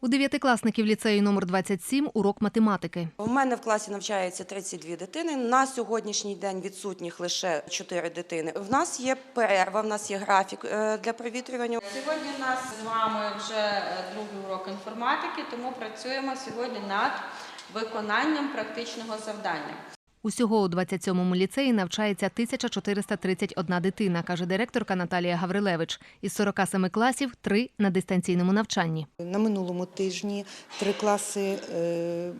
У дев'ятикласників ліцею номер 27 урок математики. У мене в класі навчається 32 дитини. На сьогоднішній день відсутніх лише 4 дитини. В нас є перерва, в нас є графік е, для провітрювання. Сьогодні у нас з вами вже е, другий урок інформатики, тому працюємо сьогодні над виконанням практичного завдання. Усього у 27-му ліцеї навчається 1431 дитина, каже директорка Наталія Гаврилевич. Із 47 класів – три на дистанційному навчанні. На минулому тижні три класи е,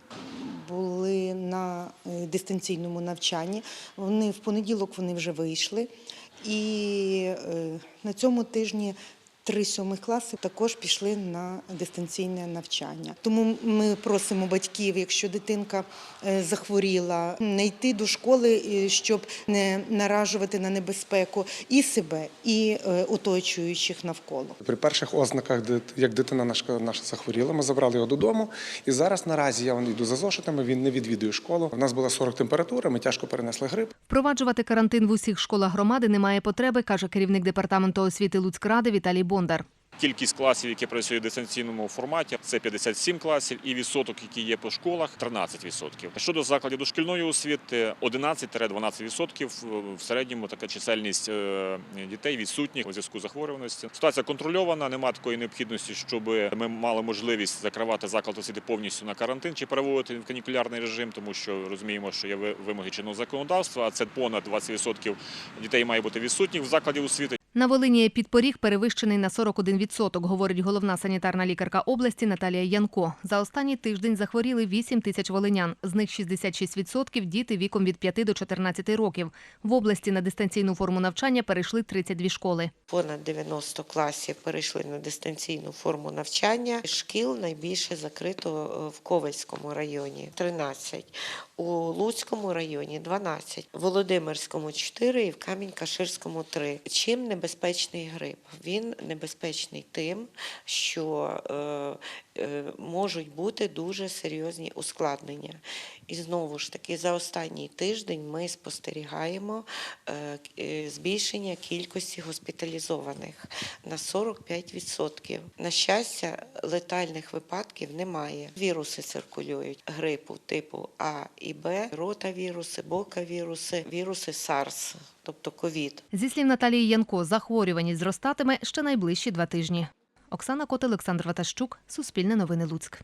були на е, дистанційному навчанні. Вони в понеділок вони вже вийшли. І е, на цьому тижні три сьомих класи також пішли на дистанційне навчання. Тому ми просимо батьків, якщо дитинка е, захворіла, не йти до школи, е, щоб не наражувати на небезпеку і себе, і е, оточуючих навколо. При перших ознаках, як дитина наша, наша захворіла, ми забрали його додому. І зараз наразі я йду за зошитами, він не відвідує школу. У нас була 40 температура, ми тяжко перенесли грип. Впроваджувати карантин в усіх школах громади немає потреби, каже керівник департаменту освіти Луцькради Віталій Бондар. Кількість класів, які працюють в дистанційному форматі, це 57 класів, і відсоток, який є по школах, 13 відсотків. Щодо закладів дошкільної освіти, 11-12 відсотків в середньому така чисельність е, дітей відсутніх у зв'язку з захворюваністю. Ситуація контрольована, немає такої необхідності, щоб ми мали можливість закривати заклад освіти повністю на карантин чи переводити в канікулярний режим, тому що розуміємо, що є вимоги чинного законодавства, а це понад 20% дітей має бути відсутніх в закладі освіти. На Волині підпоріг перевищений на 41%, говорить головна санітарна лікарка області Наталія Янко. За останній тиждень захворіли 8 тисяч волинян. З них 66% – діти віком від 5 до 14 років. В області на дистанційну форму навчання перейшли 32 школи. Понад 90 класів перейшли на дистанційну форму навчання. Шкіл найбільше закрито е, в Ковальському районі 13, у Луцькому районі 12, в Володимирському 4 і в Камінь-Каширському 3. Чим небезпечний грип? Він небезпечний тим, що е, можуть бути дуже серйозні ускладнення. І знову ж таки, за останній тиждень ми спостерігаємо е, е, збільшення кількості госпіталізованих на 45%. На щастя, летальних випадків немає. Віруси циркулюють грипу типу А і Б, ротавіруси, бокавіруси, віруси SARS, тобто ковід. Зі слів Наталії Янко, захворюваність зростатиме ще найближчі два тижні. Оксана Кот, Олександр Ватащук, Суспільне новини Луцьк.